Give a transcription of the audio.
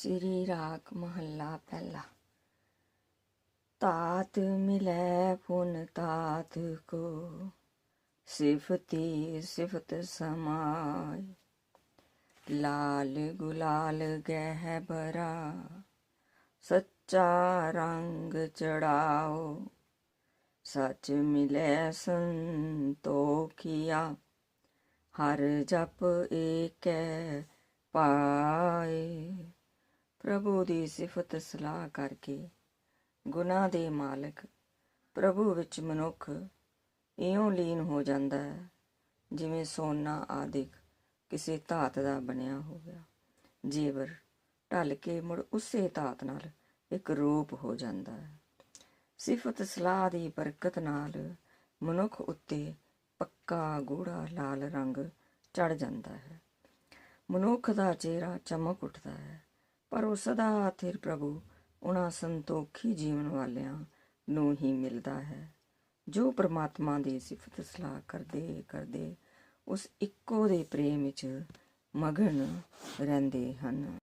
ਸ੍ਰੀ ਰਾਗ ਮਹੱਲਾ ਪਹਿਲਾ ਤਾਤ ਮਿਲੈ ਪੁਨ ਤਾਤ ਕੋ ਸਿਫਤੀ ਸਿਫਤ ਸਮਾਈ ਲਾਲ ਗੁਲਾਲ ਗਹਿ ਬਰਾ ਸੱਚਾ ਰੰਗ ਚੜਾਓ ਸੱਚ ਮਿਲੈ ਸੰਤੋਖੀਆ ਹਰ ਜਪ ਏਕੈ ਪਾਏ ਪ੍ਰਭੂ ਦੀ ਸਿਫਤ ਸਲਾਹ ਕਰਕੇ ਗੁਨਾਹ ਦੇ ਮਾਲਕ ਪ੍ਰਭੂ ਵਿੱਚ ਮਨੁੱਖ ਇਉਂ ਲੀਨ ਹੋ ਜਾਂਦਾ ਹੈ, ਜਿਵੇਂ ਸੋਨਾ ਆਦਿਕ ਕਿਸੇ ਧਾਤ ਦਾ ਬਣਿਆ ਹੋਇਆ ਜੇਵਰ ਢਲ ਕੇ ਮੁੜ ਉਸੇ ਧਾਤ ਨਾਲ ਇੱਕ ਰੂਪ ਹੋ ਜਾਂਦਾ ਹੈ। ਸਿਫਤ ਸਲਾਹ ਦੀ ਬਰਕਤ ਨਾਲ ਮਨੁੱਖ ਉੱਤੇ ਪੱਕਾ ਗੂੜਾ ਲਾਲ ਰੰਗ ਚੜ ਜਾਂਦਾ ਹੈ। ਮਨੁੱਖ ਦਾ ਚਿਹਰਾ ਚਮਕ ਉੱਠਦਾ ਹੈ। ਪਰ ਉਹ ਸਦਾ ਆਥਿਰ ਪ੍ਰਭੂ, ਉਹਨਾਂ ਸੰਤੋਖੀ ਜੀਵਨ ਵਾਲਿਆਂ ਨੂੰ ਹੀ ਮਿਲਦਾ ਹੈ। ਜੋ ਪ੍ਰਮਾਤਮਾ ਦੀ ਸਿਫਤ ਸਲਾਹ ਕਰਦੇ ਕਰਦੇ ਉਸ ਇੱਕੋ ਦੇ ਪ੍ਰੇਮ ਵਿੱਚ ਮਗਨ ਰਹਿੰਦੇ ਹਨ।